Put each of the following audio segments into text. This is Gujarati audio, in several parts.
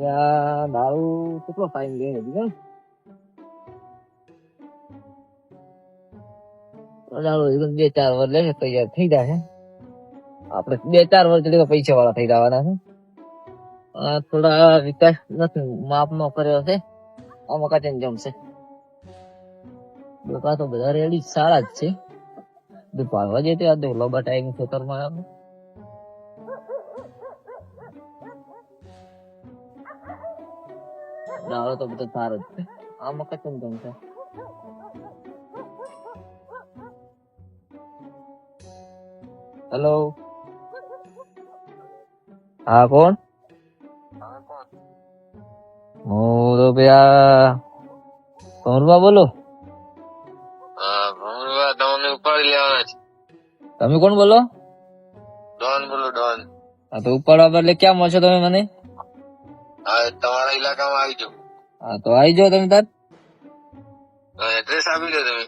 યા દારૂ કેટલો ટાઈમ લે હજી કેમ દારૂ બે ચાર વર્ષ લે તૈયાર થઈ જાય આપણે બે ચાર વર્ષ એટલે પૈસા વાળા થઈ જવાના છે થોડા વિકાસ નથી માપમાં કર્યો છે આમાં કાચન જમશે લોકો તો બધા રેડી સારા જ છે પાડવા જઈએ આ દો લોબા ટાઈમ ખેતરમાં દાડો તો બધું સારું જ છે. આમાં કચન જમશે હેલો હા કોણ? હું તો પેલા કમરબા બોલો. ભમરવા તમને ઉપાડી લેવાના છે. તમે કોણ બોલો? ડોન બોલો ડોન. હા તો ઉપાડવા બદલે ક્યાં મળશો તમે મને? તમારા ઇલાકામાં આવી જાઓ. હા તો આવી જાઓ તમે તાર. એડ્રેસ આપી દો તમે.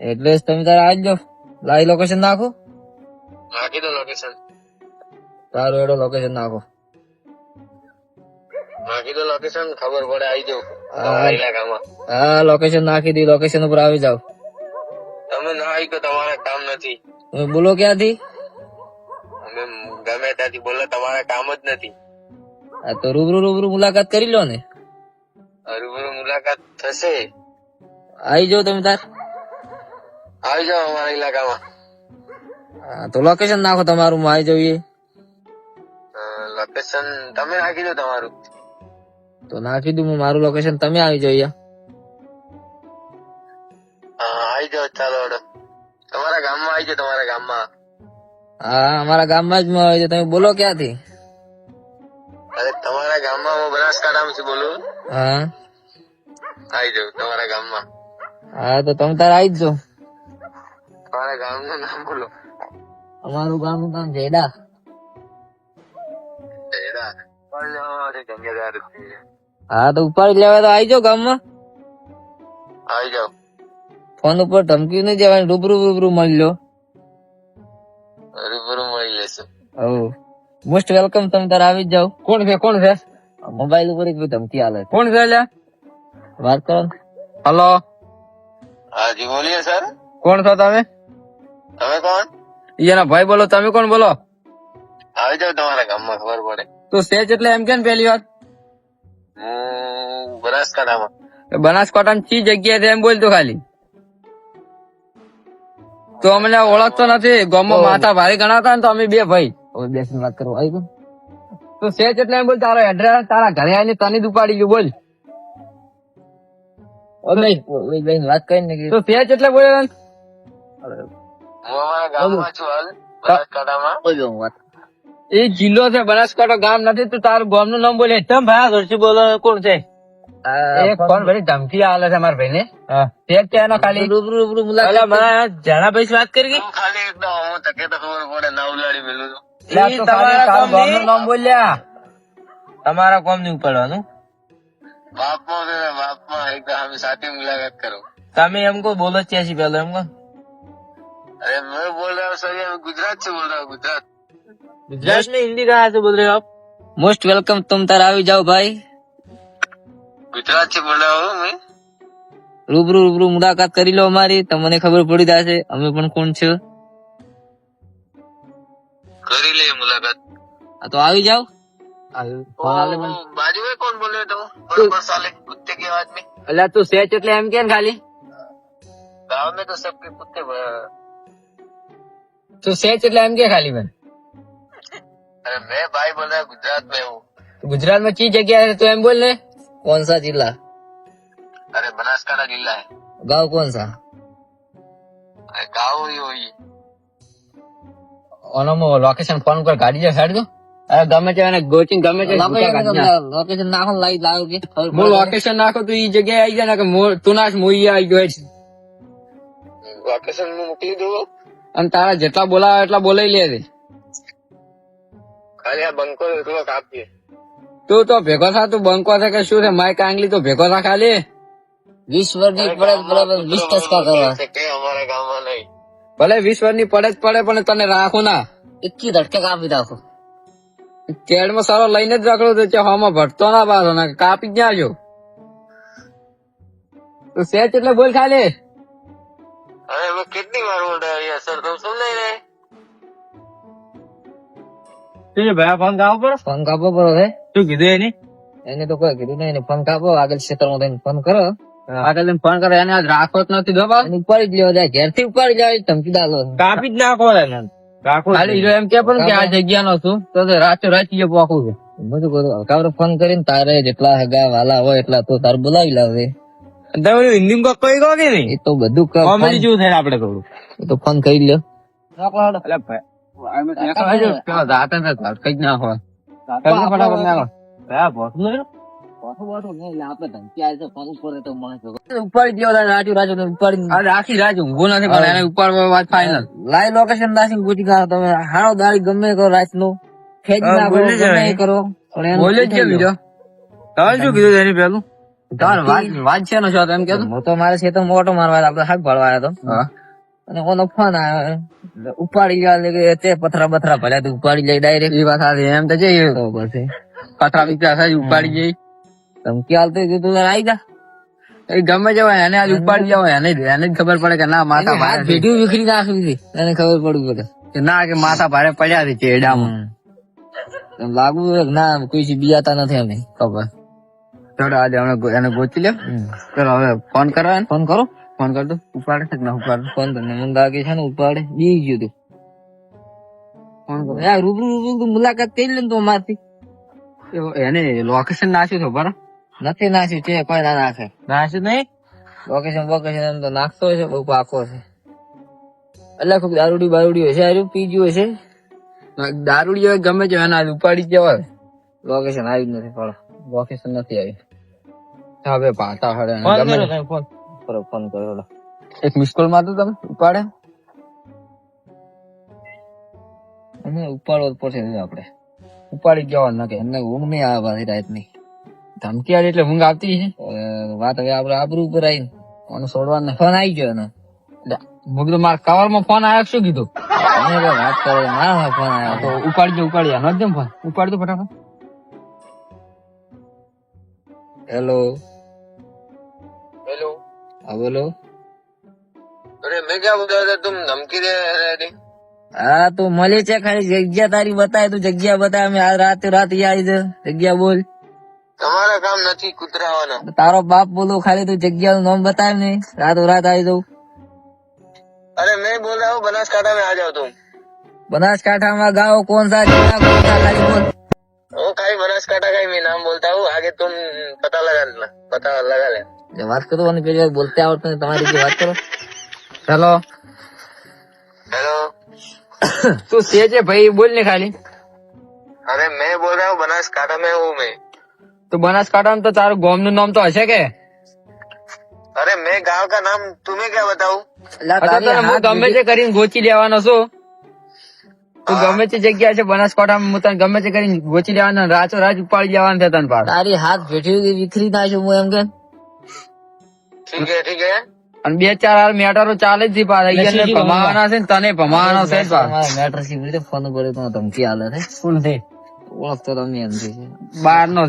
એડ્રેસ તમે તાર આવી જાઓ લાઈ લોકેશન નાખો. નાખી દો લોકેશન તારું એડો લોકેશન નાખો. નાખી દો લોકેશન ખબર પડે આવી જાવ ઇલાકામાં. હા લોકેશન નાખી દી લોકેશન ઉપર આવી જાવ તમે ના આવી તો તમારે કામ નથી. તમે બોલો ક્યાંથી? અમે ગમે ત્યાંથી બોલો તમારે કામ જ નથી. આ તો રૂબરૂ રૂબરૂ મુલાકાત કરી લો ને. રૂબરૂ મુલાકાત થશે? આવી જાઓ તમે તાર. આવી જાઓ અમારા ઇલાકામાં. તો લોકેશન નાખો તમારું હું આવી જઈએ લોકેશન તમે નાખી દો તમારું. તો નાખી દઉં મારું લોકેશન તમે આવી જઈએ આવી જાઓ ચાલો તમારા ગામમાં આવી જાઓ તમારા ગામમાં. હા અમારા ગામમાં જ આવી જાઓ તમે બોલો ક્યાંથી? અરે તમારા ગામમાં હું બનાસકાંઠામાંથી બોલું. હા. આવી જાઉં તમારા ગામમાં. હા તો તમે તાર આવી જ તમારા ગામનું નામ બોલો. અમારું ગામનું નામ જેડા. હા તો ઉપાડી લેવા તો આવી જાઓ ગામમાં. આવી જાઓ ફોન ઉપર ધમકી નહીં જવાની રૂબરૂ રૂબરૂ મળી લો. રૂબરૂ મળી લેશું. હવ મોસ્ટ વેલકમ તમે તાર આવી જ જાવ. કોણ છે કોણ છે? મોબાઈલ ઉપર એક ધમકી આલે કોણ છે વાત કરો હલો હા જી બોલીએ સર કોણ છો તમે? તમે કોણ? એના ભાઈ બોલો તમે કોણ બોલો? આવી જાઓ તમારા ગામમાં ખબર પડે. તો સેજ એટલે એમ કેમ પહેલી વાત બનાસકાંઠામાં. બનાસકાંઠા ચી જગ્યાએ છે એમ બોલતો ખાલી. તો અમને ઓળખતો નથી. ગામમાં માથા ભારે ગણાતા ને તો અમે બે ભાઈ. હવે બેસીને વાત કરો. આવી તો સેજ એટલે એમ બોલ તારો એડ્રેસ તારા ઘરે આવીને તને જ ઉપાડી ગયું બોલ. વાત કરી ને તો સેજ એટલે બોલે હું અમારા ગામમાં છું હાલ બનાસકાંઠામાં. એ જિલ્લો છે બનાસકાંઠા ગામ નથી તું તારું ગામનું નામ બોલે. એકદમ ભાઈ ઘરથી બોલો કોણ છે? એક ફોન ભરી ધમકી આલે છે મારા ભાઈ ને એક ખાલી. રૂબરૂ રૂબરૂ મુલાકાત મારા જણા ભાઈ વાત કરી ખાલી એકદમ હું તકે તો ખબર પડે ના ઉલાડી મેલું છું. તમારા નામ બોલ્યા તમારા કોમ નહીં ઉપાડવાનું બાપમાં છે ને બાપમાં એકદમ અમે સાથે મુલાકાત કરો તમે એમ કો બોલો છે પેલો એમ કો अरे मैं बोल रहा हूँ सर ये मैं गुजरात से बोल रहा हूँ गुजरात गुजरात में हिंदी कहाँ से बोल रहे हो आप मोस्ट वेलकम तुम तार આવી જાઓ ભાઈ गुजरात से बोल रहा हूँ मैं રૂબરૂ રૂબરૂ મુલાકાત કરી લો અમારી તમને ખબર પડી જશે અમે પણ કોણ છે કરી ले मुलाकात આ તો આવી જાઓ ओ, बाजू में कौन बोल रहे हो तुम बड़े साले कुत्ते की आवाज में એટલે તું સેચ એટલે એમ કે ખાલી गाँव में तो सबके कुत्ते ब- તું સેચ એટલે એમ કે ખાલી મને अरे मैं भाई बोल रहा हूँ गुजरात में हूँ ગુજરાત માં કી જગ્યા है तो એમ बोल ने कौन सा जिला अरे बनासकांठा जिला है गांव कौन सा अरे गाँव ही वही ઓનો લોકેશન ફોન પર કાઢી જાય હેડ અરે ગમે તે એને ગોચિંગ ગમે તે લોકેશન નાખો લઈ લાવ કે હું લોકેશન નાખો તો ઈ જગ્યાએ આવી જાય ને કે તું નાશ મોઈ આવી ગયો છે લોકેશન મોકલી દઉં? અને તારા જેટલા બોલાવે એટલા બોલાઈ લે ખાલી આ બંકો એટલો કાપીએ તું તો ભેગો થા તું બંકો થા કે શું છે માય કાંગલી તો ભેગો થા ખાલી. વીસ વર્ષની પડે બરાબર વીસ ટસકા અમારા ગામમાં ભલે વીસ વર્ષની પડે જ પડે પણ તને રાખું ના. એકી ધડકે કાપી રાખો કેડમાં સારો લઈને જ રાખડો તો છે હોમાં ભટતો ના પાછો ને કાપી જ આવજો તો સેચ એટલે બોલ ખાલી. અરે હવે કેટલી વાર યાર સર? તમે સમજાય રે શું ભાઈ ફોન કાપો પર ફોન કાપો પર હે શું કીધું એની? એને તો કોઈ કીધું નહીં ફોન કાપો આગળ ક્ષેત્રમાં ફોન કરો. આગળ ફોન કરે એને આજ રાખો જ નથી દો ઉપર જ લેવો જાય ઘેરથી ઉપર જાય ધમકી દાલો કાપી જ નાખો એને. ખાલી એમ કે પણ કે આ જગ્યા નો છું તો રાચો રાચી પોખું છું બધું કરું હકાવરે ફોન કરીને તારે જેટલા હગા વાલા હોય એટલા તો તારે બોલાવી લાવે. તમે હિન્દી માં કોઈ કહો કે નહીં? એ તો બધું કોમેડી જેવું થાય આપડે થોડું. એ તો ફોન કરી લ્યો. પેલો દાંતે ને ધડકાઈ વાત છે ને છો એમ કે હું તો મારે છે તો મોટો મારવા આપડે હાથ ભળવા અને કોનો ફોન આવ્યો ઉપાડી ગયા કે તે પથરા બથરા ભલે ઉપાડી જાય ડાયરેક્ટ એ વાત એમ તો જઈએ પછી પથરા વિચાર ઉપાડી જઈ ધમકી હાલતો કીધું તો આવી જા. એ ગમે જવાય એને આજ ઉપાડી જવાય એને એને જ ખબર પડે કે ના માથા ભારે છે. ભેટી વિખરી નાખવી હતી એને ખબર પડવી પડે. કે ના કે માથા ભારે પડ્યા છે ચેડામાં લાગુ ના કોઈ બીજાતા નથી અમે ખબર. ચાલો આજે અમે એને ગોતી લે ચાલો હવે ફોન કરવા ફોન કરો? ફોન કરતો ઉપાડે છે ના ઉપાડે? ફોન તો મને લાગે છે ને ઉપાડે. બી ગયું તું. ફોન કરો. યાર રૂબરૂ રૂબરૂ મુલાકાત કરી લે તો મારથી એને લોકેશન નાખ્યું છે બરાબર? નથી નાખ્યું છે કોઈ ના નાખે. નાખ્યું નહીં? લોકેશન વોકેશન એમ તો નાખતો છે બહુ પાકો છે. એટલે ખૂબ દારૂડી બારૂડી હશે આર્યું પીજ્યું હશે દારૂડી હોય ગમે છે એના ઉપાડી જવા લોકેશન આવ્યું જ નથી પણ લોકેશન નથી આવ્યું. હવે પાતા હડે ગમે ફોન કરો ફોન કરો એક મિસ કોલમાં તો તમે ઉપાડે? અને ઉપાડવો પડશે આપણે. ઉપાડી જ જવાનું ના એમને ઊંઘ નહીં આવે પાછી રાતની. ધમકી આવી એટલે ઊંઘ આવતી છે વાત હવે આપડે આબરૂ ઉપર આવી મને છોડવાનો ફોન આવી ગયો એનો. મુક તો મારા કવરમાં ફોન આવ્યો શું કીધું? વાત કરો મારા ફોન આવ્યો. તો ઉપાડજો ઉપાડી આનો જ ફોન ઉપાડજો ફટાફટ. હેલો હેલો હા બોલો. અરે મેં ક્યાં બોલા તું ધમકી દે હા તું મળે છે ખાલી. જગ્યા તારી બતાય તું જગ્યા બતાય. અમે રાત રાત યાદ જગ્યા બોલ. તમારા કામ નથી કૂતરાવાના તારો બાપ બોલો ખાલી તું જગ્યા નું નામ બતાય ને રાતો રાત આવી દઉં अरे मैं बोल रहा हूँ बनासकाठा में आ जाओ तुम बनासकांठा गाँव कौन सा जिला कौन सा खाली बोल वो खाली बनासकाठा का ही मैं नाम बोलता हूँ आगे तुम पता लगा लेना पता लगा लेना જે વાત કરો અને પેલી વાર બોલતે આવડતું નથી તમારી રીતે વાત કરો ચલો हेलो તું છે છે ભાઈ બોલ ને ખાલી अरे मैं बोल रहा हूँ बनासकाठा में हूँ मैं તો બનાસકાંઠા તો તારું ગોમનું નામ તો હશે કે? અરે મેં ગામ કા નામ તુમે ક્યાં બતાવું? હું ગમે તે કરીને ગોચી લેવાનો છું. તું ગમે તે જગ્યા છે બનાસકાંઠા હું તને ગમે તે કરીને ગોચી લેવાનો રાચો રાજ ઉપાડી જવાનું છે તને પાસ તારી હાથ ભેટી વિખરી નાખું હું એમ કે. ઠીક હે ઠીક હે અને બે ચાર હાલ મેટરો ચાલે જ પાછા. અહીંયા ભમાવાના છે ને તને ભમાવાનો છે મેટર સીધી ફોન કર્યો તો ધમકી હાલે છે. ફૂલ થઈ વાત તો તમે છે. બાર નો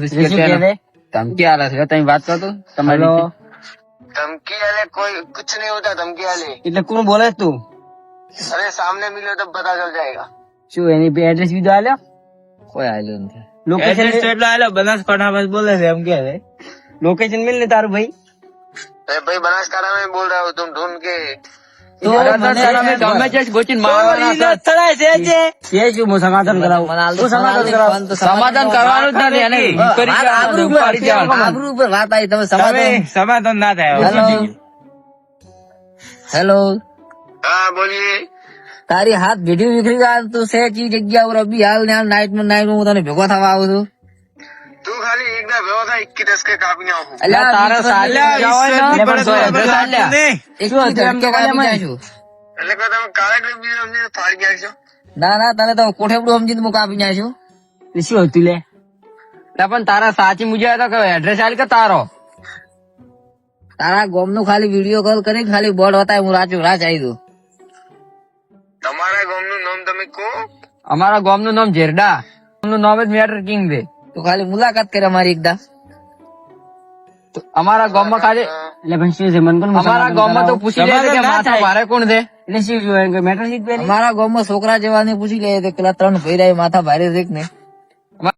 ધમકી આલે છે. તમે વાત કરો તમારો ધમકી આલે કોઈ કુછ નહીં હોતા ધમકી આલે. એટલે કોણ બોલે તું? અરે સામને મિલ્યો તો પતા ચલ જાયેગા. શું એની બે એડ્રેસ બીજો આલ્યો? કોઈ આલ્યો નથી. લોકેશન એટલે આલ્યો બનાસકાંઠા બસ બોલે છે એમ કે લોકેશન મિલ ને તારું ભાઈ? ભાઈ બનાસકાંઠા મેં બોલ રહ્યો તું ઢૂંઢ કે હેલો. હા બોલીએ. તારી હાથ ભેડી વિખરી ગયા તું છે જગ્યા અભી હાલ ને નાઇટમાં નાઇટ હું તને ભેગો થવા આવું છું. તારા ના. ના તને તો કોઠેપડું સમજીને હું કાપી નાખ્યું એ શું હતું લે? પણ તારા સાચી મુજબ તો કયો એડ્રેસ આલ કે તારો? તારા ગોમનું ખાલી વીડિયો કોલ કરી ખાલી બોર્ડ હતા હું રાચું રાચ આવી દઉં. તમારા ગોમનું નામ તમે કહો. અમારા ગોમનું નામ ઝેરડા નું નામ જ મેટર કિંગ દે તો ખાલી મુલાકાત કરે અમારી એકદા. તો અમારા ગામમાં ખાલી એટલે પણ શું છે પણ અમારા ગામમાં તો પૂછી લે કે માથા ભારે કોણ છે? એટલે શું મેટર અમારા ગામમાં છોકરા જેવા ને પૂછી લે પેલા ત્રણ ભૈરા માથા ભારે છે કે નહીં?